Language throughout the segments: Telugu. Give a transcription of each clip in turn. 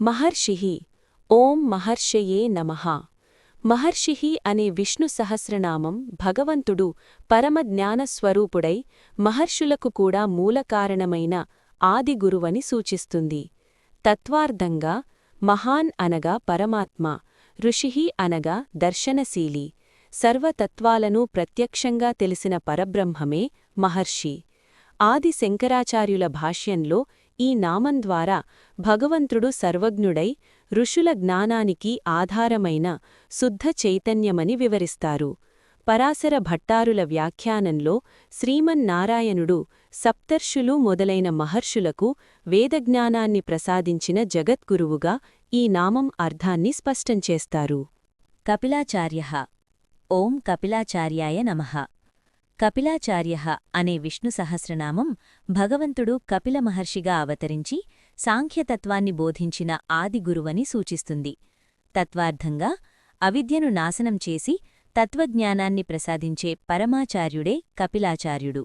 మహర్షి ఓం మహర్షయే నమః. మహర్షి అనే విష్ణు సహస్రనామం భగవంతుడు పరమజ్ఞానస్వరూపుడై మహర్షులకు కూడా మూలకారణమైన ఆదిగురువని సూచిస్తుంది. తత్వార్థంగా మహాన్ అనగా పరమాత్మ ఋషి అనగా దర్శనశీలి సర్వతత్వాలను ప్రత్యక్షంగా తెలిసిన పరబ్రహ్మమే మహర్షి. ఆది శంకరాచార్యుల భాష్యంలో ఈ నామం ద్వారా భగవంతుడు సర్వజ్ఞుడై ఋషుల జ్ఞానానికి ఆధారమైన శుద్ధ చైతన్యమని వివరిస్తారు. పరాశర భట్టారుల వ్యాఖ్యానంలో శ్రీమన్నారాయణుడు సప్తర్షులు మొదలైన మహర్షులకు వేదజ్ఞానాన్ని ప్రసాదించిన జగద్గురువుగా ఈ నామం అర్థాన్ని స్పష్టంచేస్తారు కపిలాచార్య. ఓం కపిలాచార్యాయ నమః. కపిలాచార్య అనే విష్ణు సహస్రనామం భగవంతుడు కపిల మహర్షిగా అవతరించి సాంఖ్యతత్వాన్ని బోధించిన ఆదిగురువని సూచిస్తుంది. తత్వార్థంగా అవిద్యను నాశనం చేసి తత్వజ్ఞానాన్ని ప్రసాదించే పరమాచార్యుడే కపిలాచార్యుడు.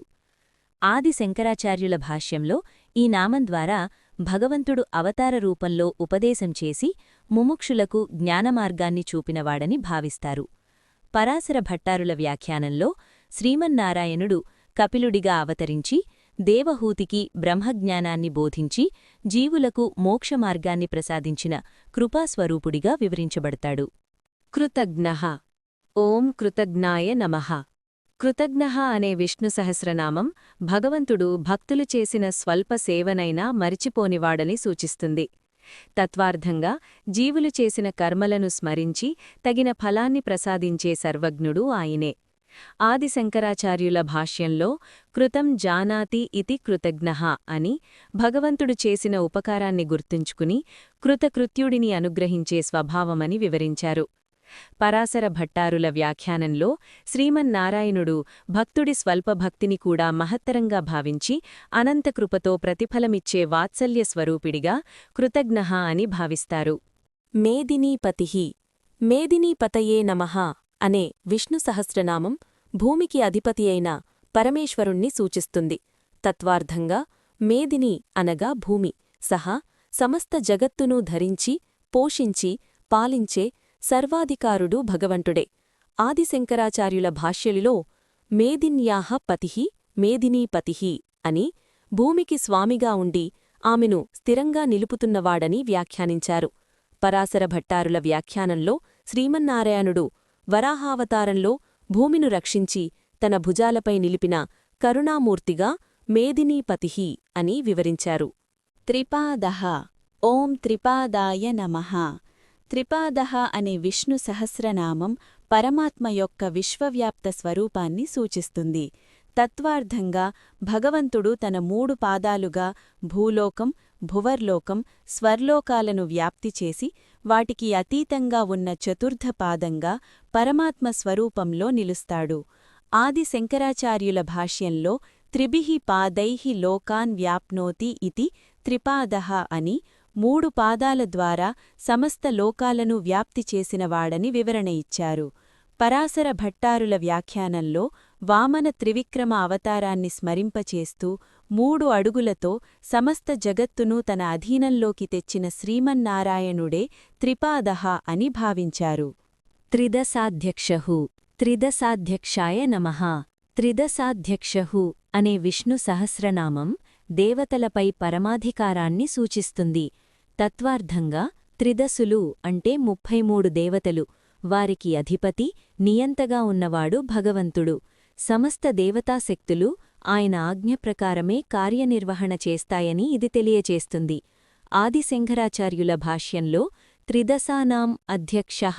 ఆది శంకరాచార్యుల భాష్యంలో ఈ నామం ద్వారా భగవంతుడు అవతార రూపంలో ఉపదేశం చేసి ముముక్షులకు జ్ఞానమార్గాన్ని చూపినవాడని భావిస్తారు. పరాశర భట్టారుల వ్యాఖ్యానంలో శ్రీమన్నారాయణుడు కపిలుడిగా అవతరించి దేవహూతికి బ్రహ్మజ్ఞానాన్ని బోధించి జీవులకు మోక్షమార్గాన్ని ప్రసాదించిన కృపాస్వరూపుడిగా వివరించబడతాడు. కృతజ్ఞ. ఓం కృతజ్ఞాయ నమః. కృతజ్ఞ అనే విష్ణు సహస్రనామం భగవంతుడు భక్తులు చేసిన స్వల్ప సేవనైనా మరిచిపోనివాడని సూచిస్తుంది. తత్వార్థంగా జీవులు చేసిన కర్మలను స్మరించి తగిన ఫలాన్ని ప్రసాదించే సర్వజ్ఞుడు ఆయనే. ఆది శంకరాచార్యుల భాష్యంలో కృతం జానాతి ఇతి కృతజ్ఞ అని భగవంతుడు చేసిన ఉపకారాన్ని గుర్తుంచుకుని కృతకృత్యుడిని అనుగ్రహించే స్వభావమని వివరించారు. పరాశర భట్టారుల వ్యాఖ్యానంలో శ్రీమన్నారాయణుడు భక్తుడి స్వల్పభక్తిని కూడా మహత్తరంగా భావించి అనంతకృపతో ప్రతిఫలమిచ్చే వాత్సల్య స్వరూపిడిగా కృతజ్ఞ అని భావిస్తారు. మేదినీపతి మేదినీపతయే నమః అనే విష్ణు సహస్రనామం భూమికి అధిపతి అయిన పరమేశ్వరుణ్ణి సూచిస్తుంది. తత్వార్థంగా మేదిని అనగా భూమి. సహా సమస్త జగత్తునూ ధరించి పోషించి పాలించే సర్వాధికారుడు భగవంతుడే. ఆదిశంకరాచార్యుల భాష్యలిలో మేదిన్యాహ పతిహి మేదినీపతిహి అని భూమికి స్వామిగా ఉండి ఆమెను స్థిరంగా నిలుపుతున్నవాడని వ్యాఖ్యానించారు. పరాశర భట్టారుల వ్యాఖ్యానంలో శ్రీమన్నారాయణుడు వరాహావతారంలో భూమిను రక్షించి తన భుజాలపై నిలిపిన కరుణామూర్తిగా మేదినీపతిహి అని వివరించారు. త్రిపాదః. ఓం త్రిపాదాయ నమః. త్రిపాదః అనే విష్ణు సహస్రనామం పరమాత్మ యొక్క విశ్వవ్యాప్త స్వరూపాన్ని సూచిస్తుంది. తత్వార్థంగా భగవంతుడు తన మూడు పాదాలుగా భూలోకం భువర్లోకం స్వర్లోకాలను వ్యాప్తి చేసి వాటికి అతీతంగా ఉన్న చతుర్థ పాదంగా పరమాత్మ స్వరూపంలో నిలుస్తాడు. ఆది శంకరాచార్యుల భాష్యంలో త్రిభిః పాదైహి లోకాన్ వ్యాప్నోతి ఇతి త్రిపాదః అని మూడు పాదాల ద్వారా సమస్త లోకాలను వ్యాప్తి చేసినవాడని వివరణ ఇచ్చారు. పరాశర భట్టారుల వ్యాఖ్యానంలో వామన త్రివిక్రమ అవతారాన్ని స్మరింపచేస్తూ మూడు అడుగులతో సమస్త జగత్తును తన అధీనంలోకి తెచ్చిన శ్రీమన్నారాయణుడే త్రిపాదహ అని భావించారు. త్రిదశాధ్యక్షహు త్రిదశాధ్యక్షాయ నమః త్రిదశాధ్యక్షహు అనే విష్ణు సహస్రనామం దేవతలపై పరమాధికారాన్ని సూచిస్తుంది. తత్వార్థంగా త్రిదశులు అంటే ముప్పై మూడు దేవతలు వారికి అధిపతి నియంతగా ఉన్నవాడు భగవంతుడు. సమస్త దేవతాశక్తులు ఆయన ఆజ్ఞ ప్రకారమే కార్యనిర్వహణ చేస్తాయని ఇది తెలియచేస్తుంది. ఆదిశంకరాచార్యుల భాష్యంలో త్రిదశానాం అధ్యక్షః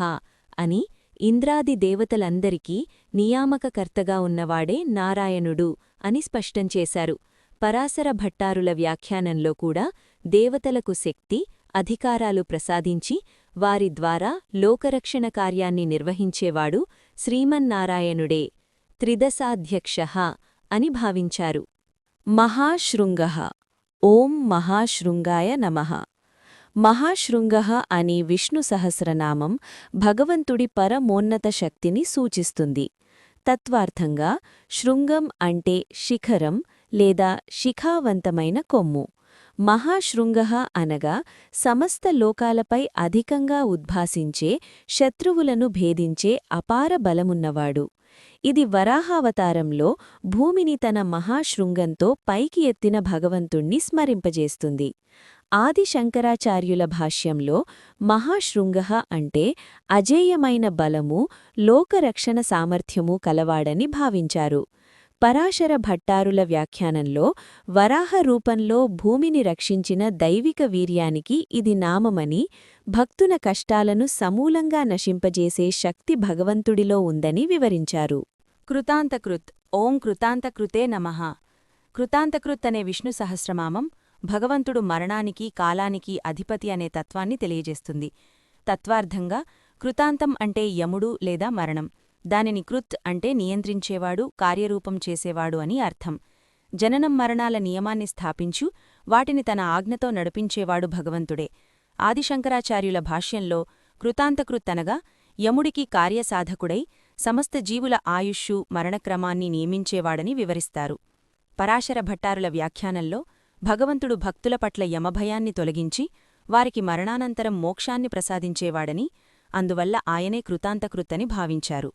అని ఇంద్రాది దేవతలందరికీ నియామకకర్తగా ఉన్నవాడే నారాయణుడు అని స్పష్టం చేశారు. పరాశర భట్టారుల వ్యాఖ్యానంలో కూడా దేవతలకు శక్తి అధికారాలు ప్రసాదించి వారి ద్వారా లోకరక్షణ కార్యాన్ని నిర్వహించేవాడు శ్రీమన్నారాయణుడే. త్రిదశాధ్యక్ష అని భావించారు. మహాశృంగ. ఓం మహాశృంగాయ నమః. మహాశృంగ అని విష్ణు సహస్రనామం భగవంతుడి పరమోన్నత శక్తిని సూచిస్తుంది. తత్వార్థంగా శృంగం అంటే శిఖరం లేదా శిఖావంతమైన కొమ్ము. మహాశృంగ అనగా సమస్త లోకాలపై అధికంగా ఉద్భాసించే శత్రువులను భేదించే అపార బలమున్నవాడు. ఇది వరాహావతారంలో భూమిని తన మహాశృంగంతో పైకి ఎత్తిన భగవంతుణ్ణి స్మరింపజేస్తుంది. ఆది శంకరాచార్యుల భాష్యంలో మహాశృంగ అంటే అజేయమైన బలము లోకరక్షణ సామర్థ్యము కలవాడని భావించారు. పరాశర భట్టారుల వ్యాఖ్యానంలో వరాహ రూపంలో భూమిని రక్షించిన దైవిక వీర్యానికి ఇది నామమని భక్తుల కష్టాలను సమూలంగా నశింపజేసే శక్తి భగవంతుడిలో ఉందని వివరించారు. కృతాంతకృత్ ఓం కృతాంతకృతే నమః. కృతాంతకృత్ అనే విష్ణు సహస్రనామం భగవంతుడు మరణానికి కాలానికి అధిపతి అనే తత్వాన్ని తెలియజేస్తుంది. తత్వార్థంగా కృతాంతం అంటే యముడు లేదా మరణం. దానిని కృత్ అంటే నియంత్రించేవాడు కార్యరూపం చేసేవాడు అని అర్థం. జననం మరణాల నియమాన్ని స్థాపించు వాటిని తన ఆజ్ఞతో నడిపించేవాడు భగవంతుడే. ఆదిశంకరాచార్యుల భాష్యంలో కృతాంతకృత్తనగా యముడికి కార్యసాధకుడై సమస్త జీవుల ఆయుష్షు మరణక్రమాన్ని నియమించేవాడని వివరిస్తారు. పరాశర భట్టారుల వ్యాఖ్యానంలో భగవంతుడు భక్తుల పట్ల యమభయాన్ని తొలగించి వారికి మరణానంతరం మోక్షాన్ని ప్రసాదించేవాడని అందువల్ల ఆయనే కృతాంతకృత్తని భావించారు.